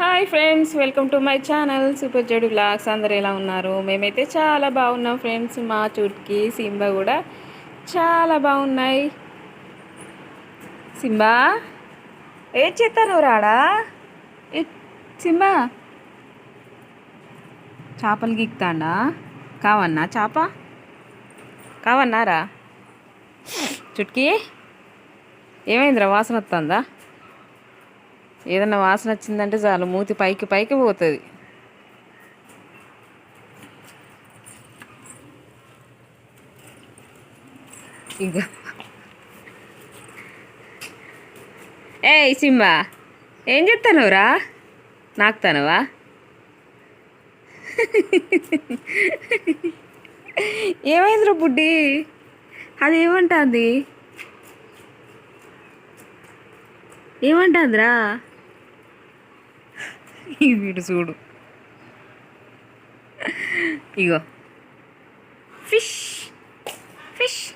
Hi friends welcome to my channel super జడు blogs అందరు ఎలా ఉన్నారు? మేమైతే చాలా బాగున్నాం ఫ్రెండ్స్. మా చుట్కి సింబా కూడా చాలా బాగున్నాయి. సింబా ఏం చేస్తాను రాడా? ఏ సింబా చేపలు గీక్తాడా? కావన్నా చేప? కావన్నారా? చుట్కి ఏమైందిరా? వాసన వస్తుందా ఏదన్నా వాసన వచ్చిందంటే చాలు మూతి పైకి పైకి పోతుంది. ఇంకా. ఏ సింబా ఏం చెప్తానురా నాకుతానువా? ఏమైందిరా బుడ్డి? అది ఏమంటుంది? ఏమంటుందిరా? ఈ వీడు చూడు. ఇగో. ఫిష్. ఫిష్.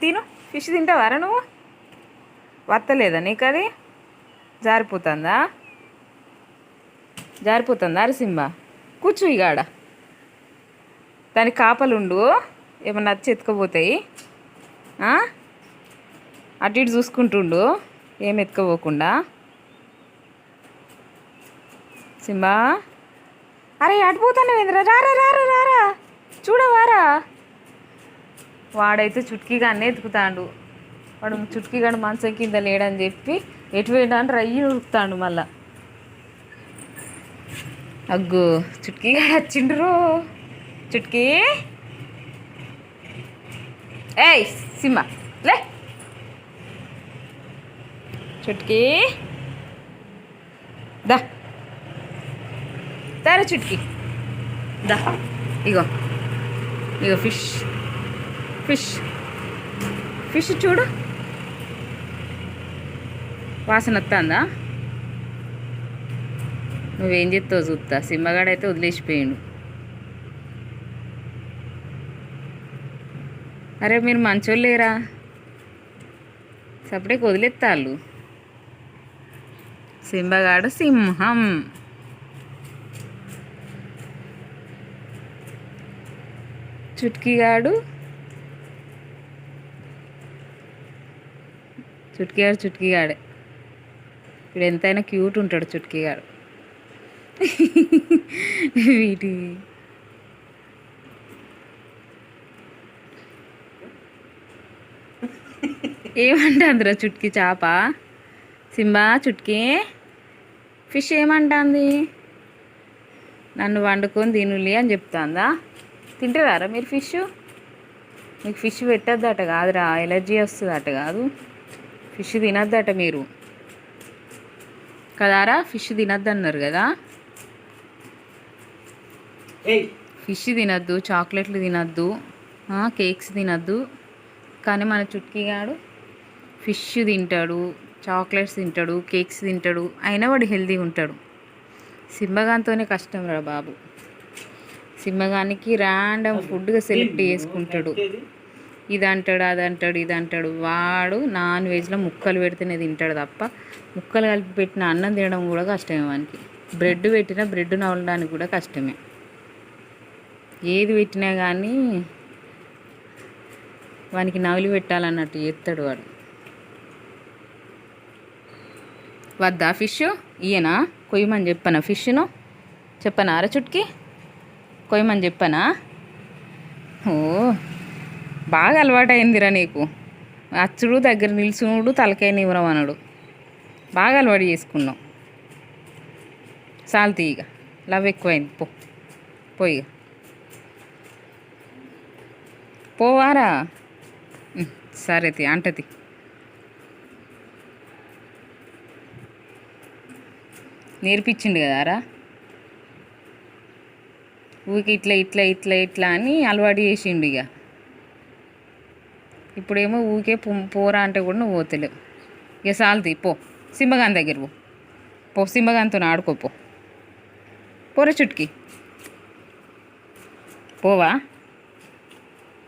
తిను. ఫిష్ తింటావారా నువ్వు? వత్తలేదా నీకు అది జారిపోతుందా జారిపోతుందా అరసింబ కూర్చో ఇక ఆడ దానికి కాపలుండు. ఏమన్నా వచ్చి అటు ఇటు చూసుకుంటుండు. ఏం ఎత్తుకోపోకుండా సింబా. అరే అటుపోతాను ఏంద్రా రారా రారా రారా చూడవారా? వాడైతే చుట్కీగా అన్నీ ఎత్తుకుతాడు. వాడు చుట్కీగాడు మంచం కింద లేడని చెప్పి ఎటు వేయడానికి రయ్యి ఉరుకుతాడు మళ్ళా. అగ్గు చుట్కీగాడు వచ్చిండ్రు. చుట్కీ. ఏయ్ సింబా లే చుట్కీ. దా. తారా చుట్కీ. దా. ఇగో. ఇగో ఫిష్. ఫిష్. ఫిష్ చూడు. వాసన వస్తుందా? నువ్వేం చెప్తావు చూస్తా. సింహగాడైతే వదిలేసిపోయిండు. అరే మీరు మంచోళ్ళేరా సపరేట్గా వదిలేస్తాళ్ళు సింబగాడు సింహం. చుట్కీగాడు. చుట్కీగాడు చుట్కీగాడే. ఇప్పుడు ఎంతైనా క్యూట్ ఉంటాడు చుట్కీగాడు. వీటి అందులో చుట్కీ చేప? సింబా చుట్కీ? ఫిష్ ఏమంటాంది? నన్ను వండుకొని తినులి అని చెప్తాందా? తింటారా మీరు ఫిష్? మీకు ఫిష్ పెట్టద్దట కాదురా ఎలర్జీ వస్తుందట కాదు. ఫిష్ తినద్దట మీరు. కదారా ఫిష్ తినద్దు అన్నారు కదా ఫిష్ తినద్దు చాక్లెట్లు తినద్దు కేక్స్ తినద్దు. కానీ మన చుట్కీగాడు ఫిష్ తింటాడు. చాక్లెట్స్ తింటాడు కేక్స్ తింటాడు అయినా వాడు హెల్తీగా ఉంటాడు. సింహగానితోనే కష్టం రా బాబు. సింహగానికి ర్యాండమ్ ఫుడ్గా సెలెక్ట్ చేసుకుంటాడు ఇది అంటాడు అది అంటాడు ఇది అంటాడు వాడు నాన్ వెజ్లో ముక్కలు పెడితేనే తింటాడు తప్ప ముక్కలు కలిపి పెట్టిన అన్నం తినడం కూడా కష్టమే వానికి. బ్రెడ్ పెట్టినా బ్రెడ్ నవలడానికి కూడా కష్టమే. ఏది పెట్టినా కానీ వానికి నవలి పెట్టాలన్నట్టు ఎత్తాడు వాడు. వద్దా ఫిష్? ఈయనా? కొయ్యమని చెప్పనా ఫిష్ను? చెప్పనా అరచుట్కి? కొయ్యమని చెప్పనా? ఓ బాగా అలవాటైందిరా నీకు. అచ్చుడు దగ్గర నిల్చునుడు తలకాయ నివరం బాగా అలవాటు చేసుకున్నావు. సాల్తీ ఇక లవ్ ఎక్కువైంది. పో. పోయి పోవారా? సరే తి అంటది నేర్పించిండు కదారా ఊరికి ఇట్లా ఇట్లా ఇట్లా ఇట్లా అని అలవాటు చేసిండు ఇక ఇప్పుడేమో ఊకే పో- పోరా అంటే కూడా నువ్వు పోతలేవు. ఇక సాల్తీ పో. సింహగాన్ దగ్గర పో. పో సింహగాన్తో ఆడుకోపో పోరా చుట్కి. పోవా?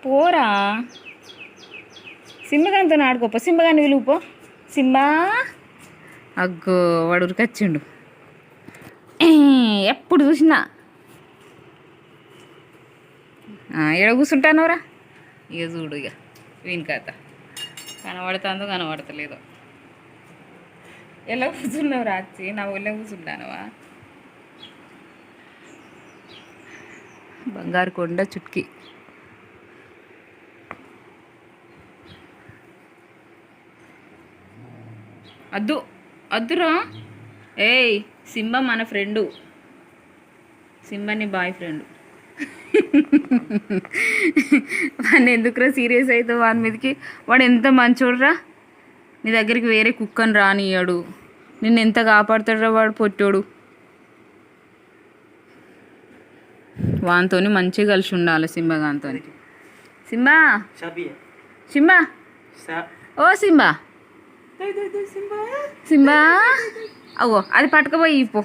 పోరా. సింహగానితో ఆడుకోపో సింహగాన్ని విలువపో సింబా అగ్గో వాడు ఉరికొచ్చిండు. ఎప్పుడు చూసినా. ఎడ కూర్చుంటానోరా ఇక చూడు ఇక వీని కథ. కనబడుతుందో కనబడతలేదో. ఎలా కూర్చున్నావు రాచి నా ఊళ్ళో కూర్చుంటానవా బంగారు కొండ చుట్కి. అద్దు అద్దురా. ఏయ్. సింబ మన ఫ్రెండు. సింబ నీ బాయ్ ఫ్రెండ్. వాడిని ఎందుకురా సీరియస్ అవుతావు వాని మీదకి? వాడు ఎంత మంచోడురా? నీ దగ్గరికి వేరే కుక్కని రానియ్యాడు. నిన్ను ఎంత కాపాడుతాడురా వాడు పొట్టోడు? వానితోని మంచిగా కలిసి ఉండాలి సింబగాంతో సింబా. సింబా. ఓ సింబా! సింబా? అవో అది పట్టుకుపోయి పో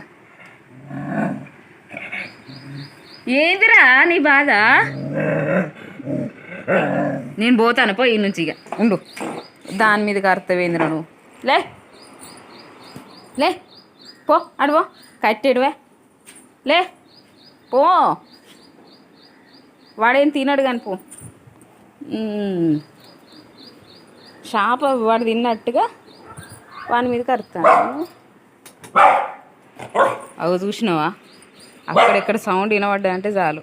ఏందిరా నీ బాధ? నేను పోతాను పోయి నుంచి ఇక. ఉండు. దాని మీద కర్తవేంద్ర నువ్వు. లే. లే. పో అడువో కట్టేడువే లే. పో. వాడేం తినడు కాని పో. షాప్ వాడు తిన్నట్టుగా వాని మీద కరుతాను అవి చూసినావా? అక్కడెక్కడ సౌండ్ వినబడ్డాయంటే చాలు.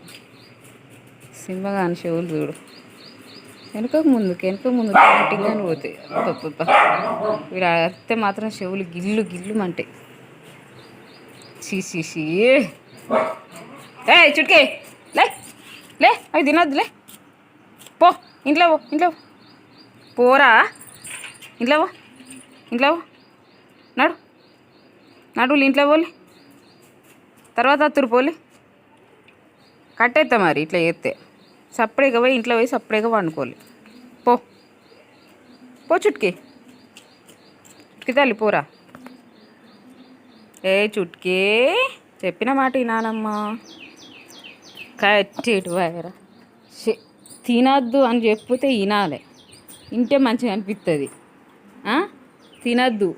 సింహగాని చెవులు చూడు. వెనుకకు ముందుకు వెనుక ముందుకు గట్టిగా పోతాయి అబ్బబ్బబ్బ. వీడు అత్తే మాత్రం చెవులు గిల్లు గిల్లు అంటాయి చీ షీ షీ ఏ చుట్కే. లే లే అవి తినొద్దు లే. పో ఇంట్లో పో ఇంట్లో పోరా? ఇంట్లో పో ఇంట్లో పో. నడు. నడువులు ఇంట్లో పోలే. తర్వాత అత్తురు పోలే. కట్టేస్తా మరి ఇట్లా చేస్తే సపరేగా పోయి ఇంట్లో పోయి సపరేట్గా వండుకోవాలి పో. పో చుట్కి. చుట్కి తల్లి పోరా. ఏ చుట్కే చెప్పిన మాట వినాలమ్మా. కట్టేటు వైరా తినద్దు అని చెప్పితే వినాలి. ఇంటే మంచిగా అనిపిస్తుంది తినద్దు.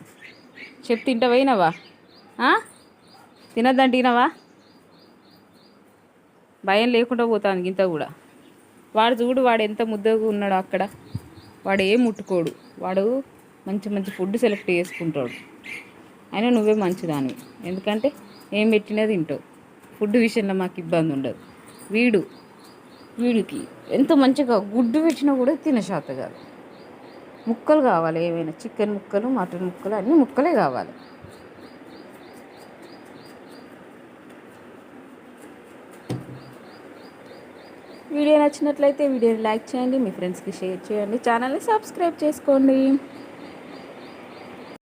చెప్పు తింటా పోయినావా? తినద్దంటే తినవా? భయం లేకుండా పోతాను ఇంత కూడా. వాడు చూడు వాడు ఎంత ముద్దగా ఉన్నాడు అక్కడ. వాడు ఏం ముట్టుకోడు. వాడు మంచి మంచి ఫుడ్ సెలెక్ట్ చేసుకుంటాడు. అయినా నువ్వే మంచిదానివి. ఎందుకంటే ఏం పెట్టినా తింటావు. ఫుడ్ విషయంలో మాకు ఇబ్బంది ఉండదు. వీడు వీడికి ఎంత మంచిగా గుడ్డు పెట్టినా కూడా తినశాత కాదు. ముక్కలు కావాలి. ఏమైనా చికెన్ ముక్కలు మటన్ ముక్కలు అన్నీ ముక్కలే కావాలి. వీడియో నచ్చినట్లయితే వీడియోని లైక్ చేయండి మీ ఫ్రెండ్స్కి షేర్ చేయండి. ఛానల్ని సబ్స్క్రైబ్ చేసుకోండి.